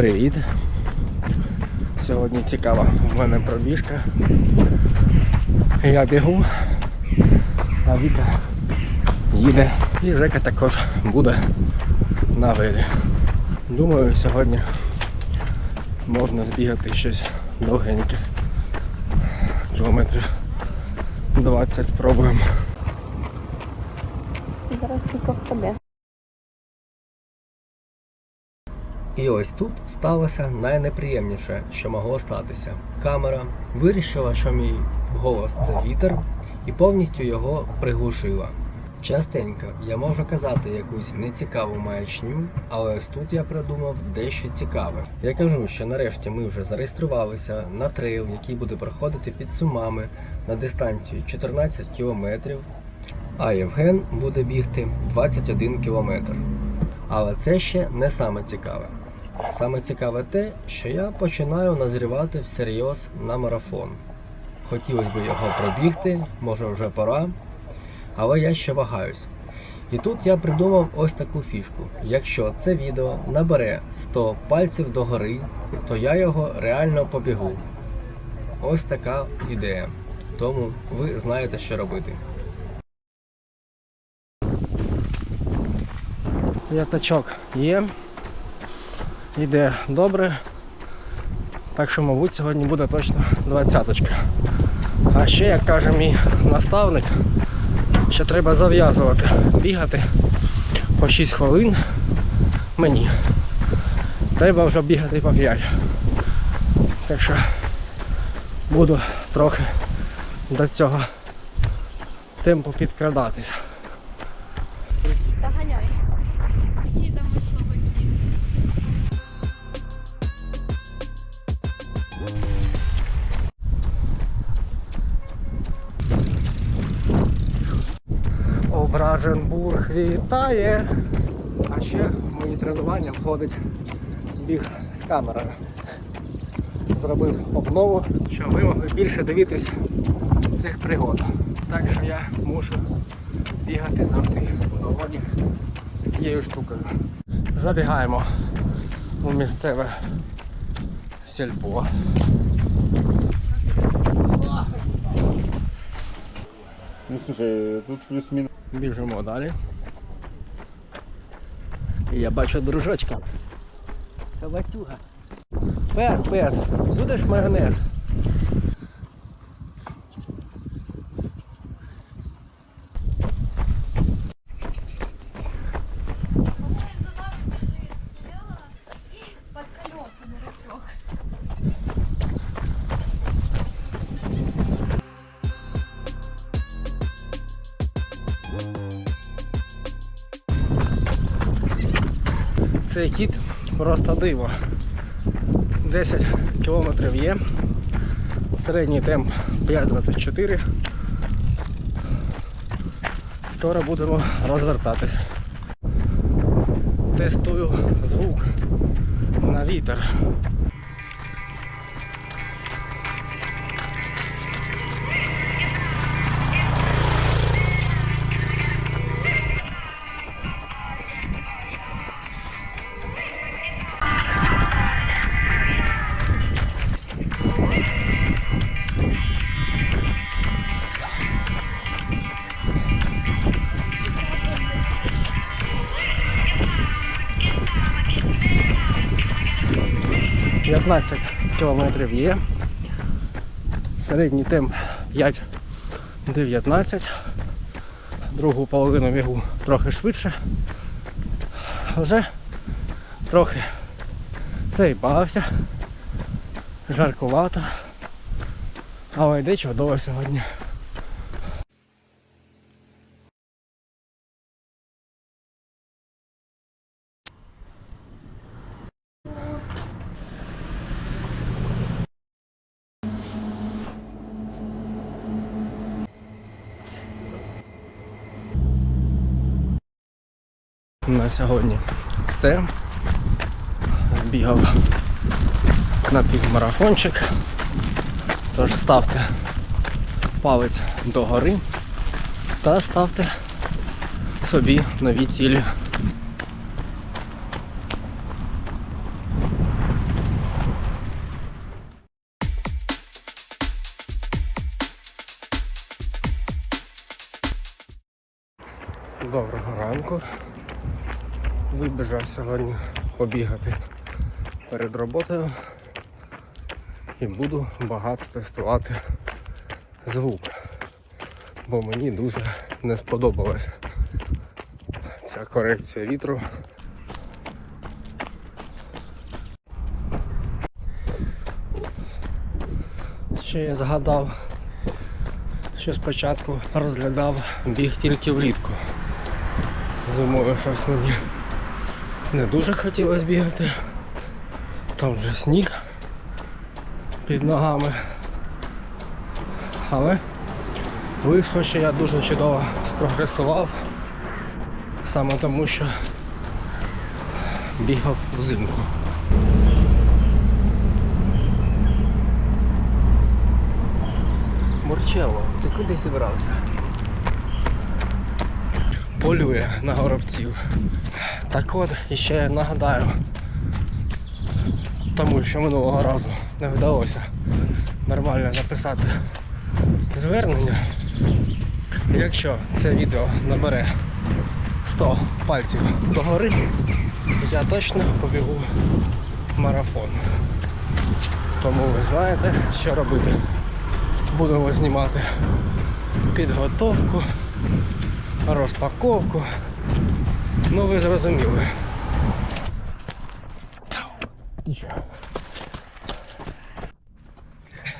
Привіт! Сьогодні цікава в мене пробіжка. Я бігу, а Віка їде. І Жека також буде на велі. Думаю, сьогодні можна збігати щось довгеньке. Кілометрів 20 спробуємо. Зараз Віка впаде. І ось тут сталося найнеприємніше, що могло статися. Камера вирішила, що мій голос це вітер, і повністю його приглушила. Частенько я можу казати якусь нецікаву маячню, але ось тут я придумав дещо цікаве. Я кажу, що нарешті ми вже зареєструвалися на трейл, який буде проходити під сумами на дистанцію 14 кілометрів, а Євген буде бігти 21 кілометр. Але це ще не саме цікаве. Саме цікаве те, що я починаю назрівати всерйоз на марафон. Хотілося б його пробігти, може вже пора, але я ще вагаюсь. І тут я придумав ось таку фішку. Якщо це відео набере 100 пальців догори, то я його реально побігу. Ось така ідея. Тому ви знаєте, що робити. П'ятачок є. Йде добре. Так що, мабуть, сьогодні буде точно двадцяточка. А ще, як каже мій наставник, що треба зав'язувати, бігати по 6 хвилин мені. Треба вже бігати по 5. Так що буду трохи до цього темпу підкрадатись. Ображенбург вітає. А ще в мої тренування входить біг з камерою. Зробив обнову, щоб ви могли більше дивитись цих пригод. Так що я мушу бігати завжди в нагоді з цією штукою. Забігаємо у місцеве сільпо. Ну слушай, тут плюс-минус. Біжимо далі. І я бачу дружочка. Собацюга. Пес, пес, будеш майонез? Под колесами рычаг. Цей кіт просто диво. 10 кілометрів є. Середній темп 5.24. Скоро будемо розвертатись. Тестую звук на вітер. — 15 кілометрів є. Середній темп 5.19. Другу половину бігу трохи швидше. Вже трохи заїбався. Жаркувато. Але йде чудово сьогодні. на сьогодні все. Збігав на півмарафончик. Тож ставте палець до гори та ставте собі нові цілі. Доброго ранку. Вибіжав сьогодні побігати перед роботою і буду багато тестувати звук, бо мені дуже не сподобалась ця корекція вітру. Ще я згадав, що спочатку розглядав біг тільки влітку. Зимою щось мені не дуже хотілося бігати. Там вже сніг під ногами. Але вийшло, що я дуже чудово спрогресував. Саме тому, що бігав взимку. Мурчело, ти куди зібрався? Полює на горобців. Так от, ще я нагадаю, тому що минулого разу не вдалося нормально записати звернення. Якщо це відео набере 100 пальців догори, то я точно побігу марафон. Тому ви знаєте, що робити. Будемо знімати підготовку, розпаковку. Ну ви зрозуміли.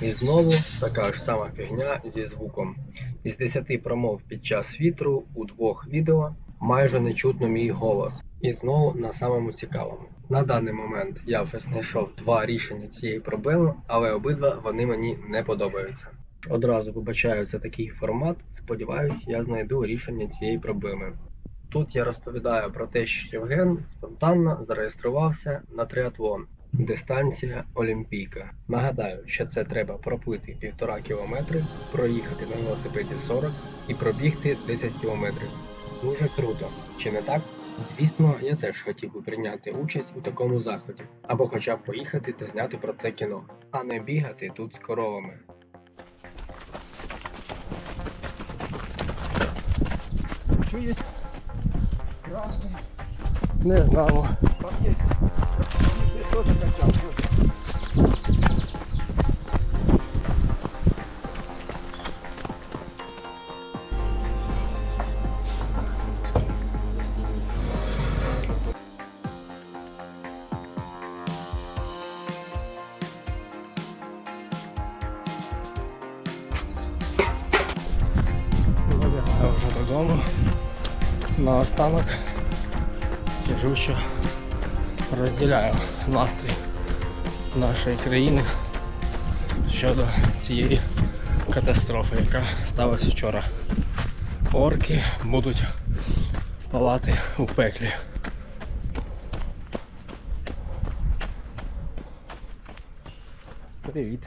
І знову така ж сама фігня зі звуком. Із 10 промов під час вітру у двох відео майже не чутно мій голос. І знову на самому цікавому. На даний момент я вже знайшов два рішення цієї проблеми, але обидва вони мені не подобаються. Одразу вибачаю за такий формат. Сподіваюсь, я знайду рішення цієї проблеми. Тут я розповідаю про те, що Євген спонтанно зареєструвався на триатлон. Дистанція Олімпійка. Нагадаю, що це треба пропити півтора кілометри, проїхати на велосипеді 40 і пробігти 10 кілометрів. Дуже круто, чи не так? Звісно, я теж хотів би прийняти участь у такому заході, або хоча б поїхати та зняти про це кіно, а не бігати тут з коровами. Есть? Красный. Не знаю. Там есть. Здесь тоже Наостанок скажу, що розділяю настрій нашої країни щодо цієї катастрофи, яка сталася вчора. Орки будуть палати у пеклі. Привіт.